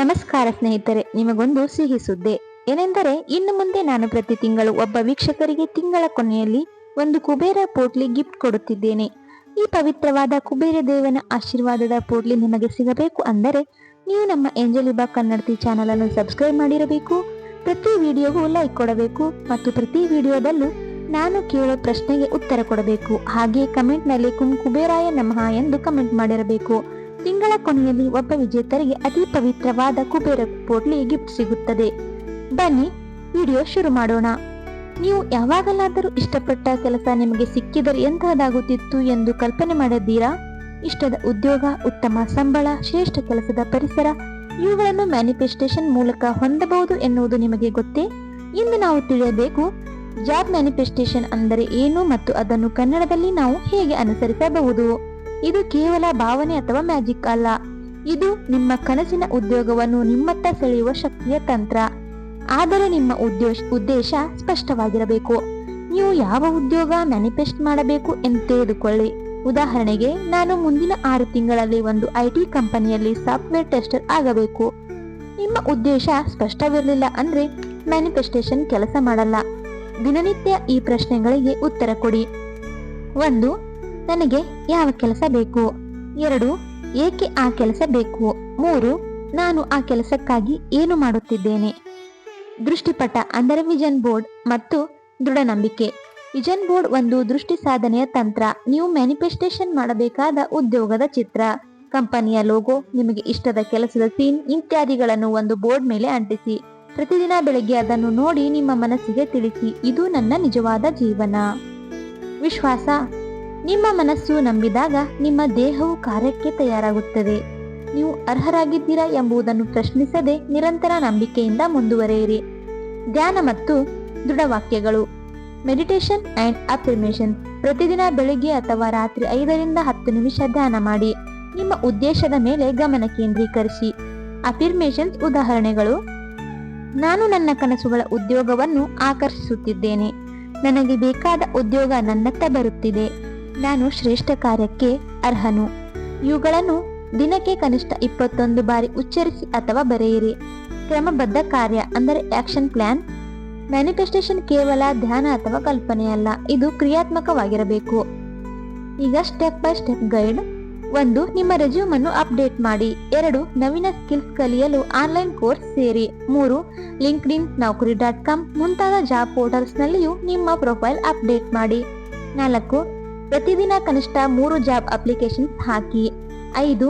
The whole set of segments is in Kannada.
ನಮಸ್ಕಾರ ಸ್ನೇಹಿತರೆ, ನಿಮಗೊಂದು ಸಿಹಿ ಸುದ್ದಿ. ಏನೆಂದರೆ, ಇನ್ನು ಮುಂದೆ ನಾನು ಪ್ರತಿ ತಿಂಗಳು ಒಬ್ಬ ವೀಕ್ಷಕರಿಗೆ ತಿಂಗಳ ಕೊನೆಯಲ್ಲಿ ಒಂದು ಕುಬೇರ ಪೋಟ್ಲಿ ಗಿಫ್ಟ್ ಕೊಡುತ್ತಿದ್ದೇನೆ. ಈ ಪವಿತ್ರವಾದ ಕುಬೇರ ದೇವನ ಆಶೀರ್ವಾದದ ಪೋಟ್ಲಿ ನಿಮಗೆ ಸಿಗಬೇಕು ಅಂದರೆ, ನೀವು ನಮ್ಮ ಎಂಜಲಿಬಾ ಕನ್ನಡತಿ ಚಾನಲ್ ಅನ್ನು ಸಬ್ಸ್ಕ್ರೈಬ್ ಮಾಡಿರಬೇಕು, ಪ್ರತಿ ವಿಡಿಯೋಗೂ ಲೈಕ್ ಕೊಡಬೇಕು ಮತ್ತು ಪ್ರತಿ ವಿಡಿಯೋದಲ್ಲೂ ನಾನು ಕೇಳೋ ಪ್ರಶ್ನೆಗೆ ಉತ್ತರ ಕೊಡಬೇಕು. ಹಾಗೆ ಕಮೆಂಟ್ನಲ್ಲಿ ಕುಂ ಕುಬೇರಾಯ ನಮಃ ಎಂದು ಕಮೆಂಟ್ ಮಾಡಿರಬೇಕು. ತಿಂಗಳ ಕೊನೆಯಲ್ಲಿ ಒಬ್ಬ ವಿಜೇತರಿಗೆ ಅತಿ ಪವಿತ್ರವಾದ ಕುಬೇರ ಪೋಟ್ಲಿ ಗಿಫ್ಟ್ ಸಿಗುತ್ತದೆ. ಬನ್ನಿ ವಿಡಿಯೋ ಶುರು ಮಾಡೋಣ. ನೀವು ಯಾವಾಗಲಾದರೂ ಇಷ್ಟಪಟ್ಟ ಕೆಲಸ ನಿಮಗೆ ಸಿಕ್ಕಿದರೆ ಎಂತಹದಾಗುತ್ತಿತ್ತು ಎಂದು ಕಲ್ಪನೆ ಮಾಡಿದ್ದೀರಾ? ಇಷ್ಟದ ಉದ್ಯೋಗ, ಉತ್ತಮ ಸಂಬಳ, ಶ್ರೇಷ್ಠ ಕೆಲಸದ ಪರಿಸರ, ಇವುಗಳನ್ನು ಮ್ಯಾನಿಫೆಸ್ಟೇಷನ್ ಮೂಲಕ ಹೊಂದಬಹುದು ಎನ್ನುವುದು ನಿಮಗೆ ಗೊತ್ತೇ? ಇಂದು ನಾವು ತಿಳಿಯಬೇಕು ಜಾಬ್ ಮ್ಯಾನಿಫೆಸ್ಟೇಷನ್ ಅಂದರೆ ಏನು ಮತ್ತು ಅದನ್ನು ಕನ್ನಡದಲ್ಲಿ ನಾವು ಹೇಗೆ ಅನುಸರಿಸಬಹುದು? ಇದು ಕೇವಲ ಭಾವನೆ ಅಥವಾ ಮ್ಯಾಜಿಕ್ ಅಲ್ಲ. ಇದು ನಿಮ್ಮ ಕನಸಿನ ಉದ್ಯೋಗವನ್ನು ನಿಮ್ಮತ್ತ ಸೆಳೆಯುವ ಶಕ್ತಿಯ ತಂತ್ರ. ಆದರೆ ನಿಮ್ಮ ಉದ್ದೇಶ ಉದ್ದೇಶ ಸ್ಪಷ್ಟವಾಗಿರಬೇಕು. ನೀವು ಯಾವ ಉದ್ಯೋಗ ಮ್ಯಾನಿಫೆಸ್ಟ್ ಮಾಡಬೇಕು ಎಂದು ತಿಳಿದುಕೊಳ್ಳಿ ಉದಾಹರಣೆಗೆ, ನಾನು ಮುಂದಿನ ಆರು ತಿಂಗಳಲ್ಲಿ ಒಂದು ಐಟಿ ಕಂಪನಿಯಲ್ಲಿ ಸಾಫ್ಟ್ವೇರ್ ಟೆಸ್ಟರ್ ಆಗಬೇಕು. ನಿಮ್ಮ ಉದ್ದೇಶ ಸ್ಪಷ್ಟವಿರಲಿಲ್ಲ ಅಂದ್ರೆ ಮ್ಯಾನಿಫೆಸ್ಟೇಷನ್ ಕೆಲಸ ಮಾಡಲ್ಲ. ದಿನನಿತ್ಯ ಈ ಪ್ರಶ್ನೆಗಳಿಗೆ ಉತ್ತರ ಕೊಡಿ. ಒಂದು ನನಗೆ ಯಾವ ಕೆಲಸ ಬೇಕು? ಎರಡು, ಏಕೆ ಆ ಕೆಲಸ ಬೇಕು? ಮೂರು, ನಾನು ಆ ಕೆಲಸಕ್ಕಾಗಿ ಏನು ಮಾಡುತ್ತಿದ್ದೇನೆ? ದೃಷ್ಟಿಪಟ ಅಂದರೆ ವಿಜನ್ ಬೋರ್ಡ್ ಮತ್ತು ದೃಢ ನಂಬಿಕೆ ವಿಜನ್ ಬೋರ್ಡ್ ಒಂದು ದೃಷ್ಟಿ ಸಾಧನೆಯ ತಂತ್ರ. ನೀವು ಮ್ಯಾನಿಫೆಸ್ಟೇಷನ್ ಮಾಡಬೇಕಾದ ಉದ್ಯೋಗದ ಚಿತ್ರ. ಕಂಪನಿಯ ಲೋಗೋ, ನಿಮಗೆ ಇಷ್ಟದ ಕೆಲಸದ ಸೀನ್, ಇತ್ಯಾದಿಗಳನ್ನು ಒಂದು ಬೋರ್ಡ್ ಮೇಲೆ ಅಂಟಿಸಿ. ಪ್ರತಿದಿನ ಬೆಳಗ್ಗೆ ಅದನ್ನು ನೋಡಿ ನಿಮ್ಮ ಮನಸ್ಸಿಗೆ ತಿಳಿಸಿ. ಇದು ನನ್ನ ನಿಜವಾದ ಜೀವನ. ವಿಶ್ವಾಸ ನಿಮ್ಮ ಮನಸ್ಸು ನಂಬಿದಾಗ ನಿಮ್ಮ ದೇಹವು ಕಾರ್ಯಕ್ಕೆ ತಯಾರಾಗುತ್ತದೆ. ನೀವು ಅರ್ಹರಾಗಿದ್ದೀರಾ ಎಂಬುದನ್ನು ಪ್ರಶ್ನಿಸದೆ ನಿರಂತರ ನಂಬಿಕೆಯಿಂದ ಮುಂದುವರೆಯಿರಿ. ಧ್ಯಾನ ಮತ್ತು ದೃಢವಾಕ್ಯಗಳು. ಮೆಡಿಟೇಷನ್ ಅಂಡ್ ಅಫರ್ಮೇಷನ್ ಪ್ರತಿದಿನ ಬೆಳಿಗ್ಗೆ ಅಥವಾ ರಾತ್ರಿ ಐದರಿಂದ ಹತ್ತು ನಿಮಿಷ ಧ್ಯಾನ ಮಾಡಿ. ನಿಮ್ಮ ಉದ್ದೇಶದ ಮೇಲೆ ಗಮನ ಕೇಂದ್ರೀಕರಿಸಿ. ಅಫಿರ್ಮೇಷನ್ಸ್ ಉದಾಹರಣೆಗಳು. ನಾನು ನನ್ನ ಕನಸುಗಳ ಉದ್ಯೋಗವನ್ನು ಆಕರ್ಷಿಸುತ್ತಿದ್ದೇನೆ. ನನಗೆ ಬೇಕಾದ ಉದ್ಯೋಗ ನನ್ನತ್ತ ಬರುತ್ತಿದೆ. ನಾನು ಶ್ರೇಷ್ಠ ಕಾರ್ಯಕ್ಕೆ ಅರ್ಹನು. ಇವುಗಳನ್ನು ದಿನಕ್ಕೆ ಕನಿಷ್ಠ ಇಪ್ಪತ್ತೊಂದು ಬಾರಿ ಉಚ್ಚರಿಸಿ ಅಥವಾ ಬರೆಯಿರಿ. ಕ್ರಮಬದ್ಧ ಕಾರ್ಯ ಅಂದರೆ ಆಕ್ಷನ್ ಪ್ಲಾನ್, ಮ್ಯಾನಿಫೆಸ್ಟೇಷನ್ ಕೇವಲ ಧ್ಯಾನ ಅಥವಾ ಕಲ್ಪನೆಯಲ್ಲ, ಇದು ಕ್ರಿಯಾತ್ಮಕವಾಗಿರಬೇಕು. ಈಗ ಸ್ಟೆಪ್ ಬೈ ಸ್ಟೆಪ್ ಗೈಡ್. ಒಂದು, ನಿಮ್ಮ ರೆಸ್ಯೂಮ್ ಅನ್ನು ಅಪ್ಡೇಟ್ ಮಾಡಿ. ಎರಡು, ನವೀನ ಸ್ಕಿಲ್ಸ್ ಕಲಿಯಲು ಆನ್ಲೈನ್ ಕೋರ್ಸ್ ಸೇರಿ. ಮೂರು LinkedIn Naukri dot com ಮುಂತಾದ ಜಾಬ್ ಪೋರ್ಟಲ್ಸ್ನಲ್ಲಿಯೂ ನಿಮ್ಮ ಪ್ರೊಫೈಲ್ ಅಪ್ಡೇಟ್ ಮಾಡಿ. ನಾಲ್ಕು ಪ್ರತಿದಿನ ಕನಿಷ್ಠ ಮೂರು ಜಾಬ್ ಅಪ್ಲಿಕೇಶನ್ಸ್ ಹಾಕಿ, ಐದು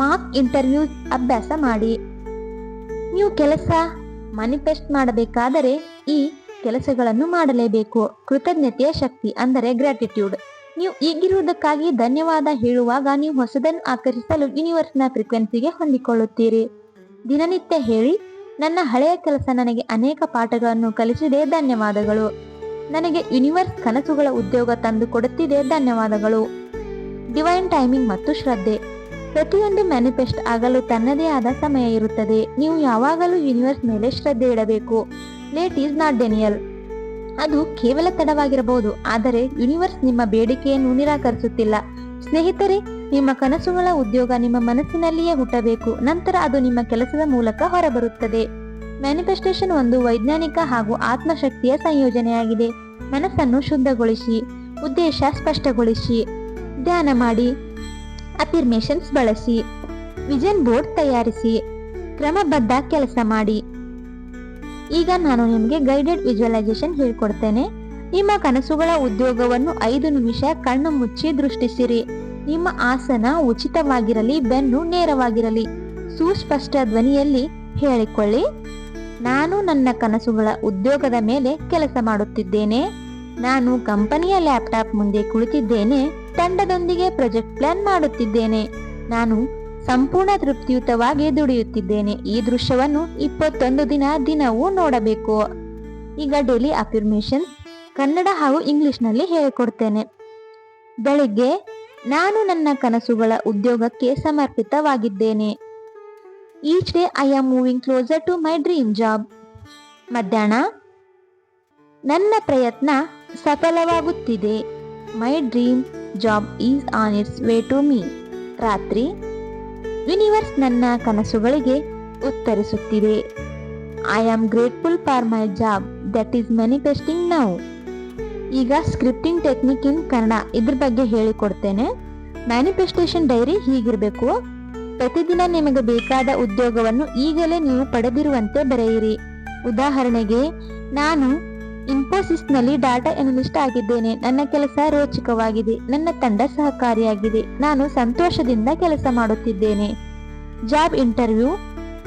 ಮಾಕ್ ಇಂಟರ್ವ್ಯೂಸ್ ಅಭ್ಯಾಸ ಮಾಡಿ. ನೀವು ಕೆಲಸ ಮ್ಯಾನಿಫೆಸ್ಟ್ ಮಾಡಬೇಕಾದರೆ ಈ ಕೆಲಸಗಳನ್ನು ಮಾಡಲೇಬೇಕು. ಕೃತಜ್ಞತೆಯ ಶಕ್ತಿ ಅಂದರೆ ಗ್ರಾಟಿಟ್ಯೂಡ್. ನೀವು ಈಗಿರುವುದಕ್ಕಾಗಿ ಧನ್ಯವಾದ ಹೇಳುವಾಗ ನೀವು ಹೊಸದನ್ನು ಆಕರ್ಷಿಸಲು ಯೂನಿವರ್ಸ್ನ ಫ್ರೀಕ್ವೆನ್ಸಿಗೆ ಹೊಂದಿಕೊಳ್ಳುತ್ತೀರಿ. ದಿನನಿತ್ಯ ಹೇಳಿ, ನನ್ನ ಹಳೆಯ ಕೆಲಸ ನನಗೆ ಅನೇಕ ಪಾಠಗಳನ್ನು ಕಲಿಸಿದೆ. ಧನ್ಯವಾದಗಳು. ನನಗೆ ಯೂನಿವರ್ಸ್ ಕನಸುಗಳ ಉದ್ಯೋಗ ತಂದು ಕೊಡುತ್ತಿದೆ, ಧನ್ಯವಾದಗಳು. ಡಿವೈನ್ ಟೈಮಿಂಗ್ ಮತ್ತು ಶ್ರದ್ಧೆ. ಪ್ರತಿಯೊಂದು ಮ್ಯಾನಿಫೆಸ್ಟ್ ಆಗಲು ತನ್ನದೇ ಆದ ಸಮಯ ಇರುತ್ತದೆ. ನೀವು ಯಾವಾಗಲೂ ಯೂನಿವರ್ಸ್ ಮೇಲೆ ಶ್ರದ್ಧೆ ಇಡಬೇಕು. ಲೇಟ್ ಈಸ್ ನಾಟ್ ಡೆನಿಯಲ್ ಅದು ಕೇವಲ ತಡವಾಗಿರಬಹುದು, ಆದರೆ ಯೂನಿವರ್ಸ್ ನಿಮ್ಮ ಬೇಡಿಕೆಯನ್ನು ನಿರಾಕರಿಸುತ್ತಿಲ್ಲ. ಸ್ನೇಹಿತರೆ, ನಿಮ್ಮ ಕನಸುಗಳ ಉದ್ಯೋಗ ನಿಮ್ಮ ಮನಸ್ಸಿನಲ್ಲಿಯೇ ಹುಟ್ಟಬೇಕು. ನಂತರ ಅದು ನಿಮ್ಮ ಕೆಲಸದ ಮೂಲಕ ಹೊರಬರುತ್ತದೆ. ಮ್ಯಾನಿಫೆಸ್ಟೇಷನ್ ಒಂದು ವೈಜ್ಞಾನಿಕ ಹಾಗೂ ಆತ್ಮಶಕ್ತಿಯ ಸಂಯೋಜನೆಯಾಗಿದೆ. ಮನಸ್ಸನ್ನು ಶುದ್ಧಗೊಳಿಸಿ, ಉದ್ದೇಶ ಸ್ಪಷ್ಟಗೊಳಿಸಿ, ಧ್ಯಾನ ಮಾಡಿ ಅಫಿರ್ಮೇಷನ್ಸ್ ಬಳಸಿ ವಿಜನ್ ಬೋರ್ಡ್ ತಯಾರಿಸಿ, ಕ್ರಮಬದ್ಧ ಕೆಲಸ ಮಾಡಿ. ಈಗ ನಾನು ನಿಮಗೆ ಗೈಡೆಡ್ ವಿಜುವಲೈಸೇಷನ್ ಹೇಳ್ಕೊಡ್ತೇನೆ. ನಿಮ್ಮ ಕನಸುಗಳ ಉದ್ಯೋಗವನ್ನು ಐದು ನಿಮಿಷ ಕಣ್ಣು ಮುಚ್ಚಿ ದೃಷ್ಟಿಸಿರಿ. ನಿಮ್ಮ ಆಸನ ಉಚಿತವಾಗಿರಲಿ, ಬೆನ್ನು ನೇರವಾಗಿರಲಿ. ಸುಸ್ಪಷ್ಟ ಧ್ವನಿಯಲ್ಲಿ ಹೇಳಿಕೊಳ್ಳಿ. ನಾನು ನನ್ನ ಕನಸುಗಳ ಉದ್ಯೋಗದ ಮೇಲೆ ಕೆಲಸ ಮಾಡುತ್ತಿದ್ದೇನೆ. ನಾನು ಕಂಪನಿಯ ಲ್ಯಾಪ್ಟಾಪ್ ಮುಂದೆ ಕುಳಿತಿದ್ದೇನೆ. ತಂಡದೊಂದಿಗೆ ಪ್ರಾಜೆಕ್ಟ್ ಪ್ಲಾನ್ ಮಾಡುತ್ತಿದ್ದೇನೆ. ನಾನು ಸಂಪೂರ್ಣ ತೃಪ್ತಿಯುತವಾಗಿ ದುಡಿಯುತ್ತಿದ್ದೇನೆ. ಈ ದೃಶ್ಯವನ್ನು ಇಪ್ಪತ್ತೊಂದು ದಿನ ದಿನವೂ ನೋಡಬೇಕು. ಈಗ ಡೈಲಿ ಅಫಿರ್ಮೇಷನ್ ಕನ್ನಡ ಹಾಗೂ ಇಂಗ್ಲಿಷ್ನಲ್ಲಿ ಹೇಳಿಕೊಡ್ತೇನೆ. ಬೆಳಿಗ್ಗೆ ನಾನು ನನ್ನ ಕನಸುಗಳ ಉದ್ಯೋಗಕ್ಕೆ ಸಮರ್ಪಿತವಾಗಿದ್ದೇನೆ. Each day I am moving closer to my dream job ಮಧ್ಯಾಹ್ನ, ನನ್ನ ಪ್ರಯತ್ನ ಸಫಲವಾಗುತ್ತಿದೆ. My dream job is on its way to me ರಾತ್ರಿ ಯೂನಿವರ್ಸ್ ನನ್ನ ಕನಸುಗಳಿಗೆ ಉತ್ತರಿಸುತ್ತಿದೆ. I am grateful for my job that is manifesting now ಈಗ ಸ್ಕ್ರಿಪ್ಟಿಂಗ್ ಟೆಕ್ನಿಕ್ ಇನ್ ಕನ್ನಡ ಇದ್ರ ಬಗ್ಗೆ ಹೇಳಿಕೊಡ್ತೇನೆ. ಮ್ಯಾನಿಫೆಸ್ಟೇಷನ್ ಡೈರಿ ಹೀಗಿರಬೇಕು. ಪ್ರತಿದಿನ ನಿಮಗೆ ಬೇಕಾದ ಉದ್ಯೋಗವನ್ನು ಈಗಲೇ ನೀವು ಪಡೆದಿರುವಂತೆ ಬರೆಯಿರಿ. ಉದಾಹರಣೆಗೆ, ನಾನು ಇನ್ಫೋಸಿಸ್ನಲ್ಲಿ ಡಾಟಾ ಎನಲಿಸ್ಟ್ ಆಗಿದ್ದೇನೆ. ನನ್ನ ಕೆಲಸ ರೋಚಕವಾಗಿದೆ. ನನ್ನ ತಂಡ ಸಹಕಾರಿಯಾಗಿದೆ. ನಾನು ಸಂತೋಷದಿಂದ ಕೆಲಸ ಮಾಡುತ್ತಿದ್ದೇನೆ. ಜಾಬ್ ಇಂಟರ್ವ್ಯೂ,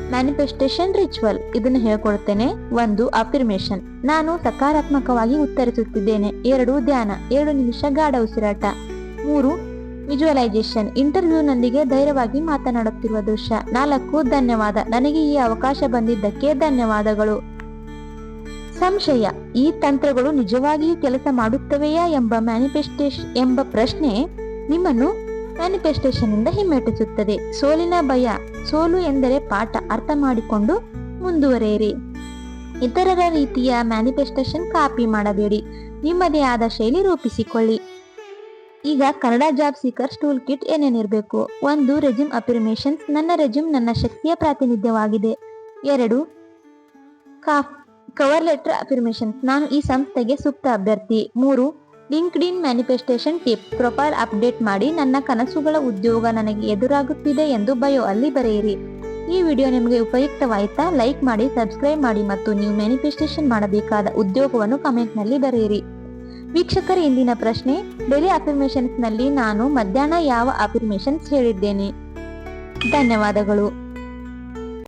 ಮ್ಯಾನಿಫೆಸ್ಟೇಷನ್ ರಿಚುವಲ್ ಇದನ್ನು ಹೇಳ್ಕೊಡ್ತೇನೆ. ಒಂದು, ಅಫಿರ್ಮೇಷನ್. ನಾನು ಸಕಾರಾತ್ಮಕವಾಗಿ ಉತ್ತರಿಸುತ್ತಿದ್ದೇನೆ. ಎರಡು, ಧ್ಯಾನ. ಏಳು ನಿಮಿಷ ಗಾಢ ಉಸಿರಾಟ. ಮೂರು ವಿಜುವಲೈಸೇಷನ್ ಇಂಟರ್ವ್ಯೂನೊಂದಿಗೆ ಧೈರ್ಯವಾಗಿ ಮಾತನಾಡುತ್ತಿರುವ ದೃಶ್ಯ. ನಾಲ್ಕು, ಧನ್ಯವಾದ. ನನಗೆ ಈ ಅವಕಾಶ ಬಂದಿದ್ದಕ್ಕೆ ಧನ್ಯವಾದಗಳು. ಸಂಶಯ. ಈ ತಂತ್ರಗಳು ನಿಜವಾಗಿಯೂ ಕೆಲಸ ಮಾಡುತ್ತವೆಯಾ ಎಂಬ ಮ್ಯಾನಿಫೆಸ್ಟೇಷನ್ ಎಂಬ ಪ್ರಶ್ನೆ ನಿಮ್ಮನ್ನು ಮ್ಯಾನಿಫೆಸ್ಟೇಷನ್ ಇಂದ ಹಿಮ್ಮೆಟ್ಟಿಸುತ್ತದೆ. ಸೋಲಿನ ಭಯ. ಸೋಲು ಎಂದರೆ ಪಾಠ. ಅರ್ಥ ಮಾಡಿಕೊಂಡು ಮುಂದುವರೆಯಿರಿ. ಇತರರ ರೀತಿಯ ಮ್ಯಾನಿಫೆಸ್ಟೇಷನ್ ಕಾಪಿ ಮಾಡಬೇಡಿ. ನಿಮ್ಮದೇ ಆದ ಶೈಲಿ ರೂಪಿಸಿಕೊಳ್ಳಿ. ಈಗ Kannada job seeker tool kit ಏನೇನಿರಬೇಕು ಒಂದು ರೆಜ್ಯೂಮ್ ಅಫಿರ್ಮೇಷನ್ಸ್ ನನ್ನ ರೆಜ್ಯೂಮ್ ನನ್ನ ಶಕ್ತಿಯ ಪ್ರಾತಿನಿಧ್ಯವಾಗಿದೆ. ಎರಡು ಕಾಫ್ ಕವರ್ ಲೆಟರ್ ಅಫಿರ್ಮೇಷನ್ಸ್ ನಾನು ಈ ಸಂಸ್ಥೆಗೆ ಸೂಕ್ತ ಅಭ್ಯರ್ಥಿ. ಮೂರು LinkedIn manifestation tip. Profile update ಮಾಡಿ ನನ್ನ ಕನಸುಗಳ ಉದ್ಯೋಗ ನನಗೆ ಎದುರಾಗುತ್ತಿದೆ ಎಂದು ಬಯೋ ಅಲ್ಲಿ ಬರೆಯಿರಿ. ಈ ವಿಡಿಯೋ ನಿಮಗೆ ಉಪಯುಕ್ತವಾಯಿತಾ? ಲೈಕ್ ಮಾಡಿ, ಸಬ್ಸ್ಕ್ರೈಬ್ ಮಾಡಿ ಮತ್ತು ನೀವು ಮ್ಯಾನಿಫೆಸ್ಟೇಷನ್ ಮಾಡಬೇಕಾದ ಉದ್ಯೋಗವನ್ನು ಕಮೆಂಟ್ನಲ್ಲಿ ಬರೆಯಿರಿ. ವೀಕ್ಷಕರ ಇಂದಿನ ಪ್ರಶ್ನೆ ಡೈಲಿ ಅಫಿರ್ಮೇಷನ್ಸ್ನಲ್ಲಿ ನಾನು ಮಧ್ಯಾಹ್ನ ಯಾವ ಅಫಿರ್ಮೇಷನ್ಸ್ ಹೇಳಿದ್ದೇನೆ? ಧನ್ಯವಾದಗಳು.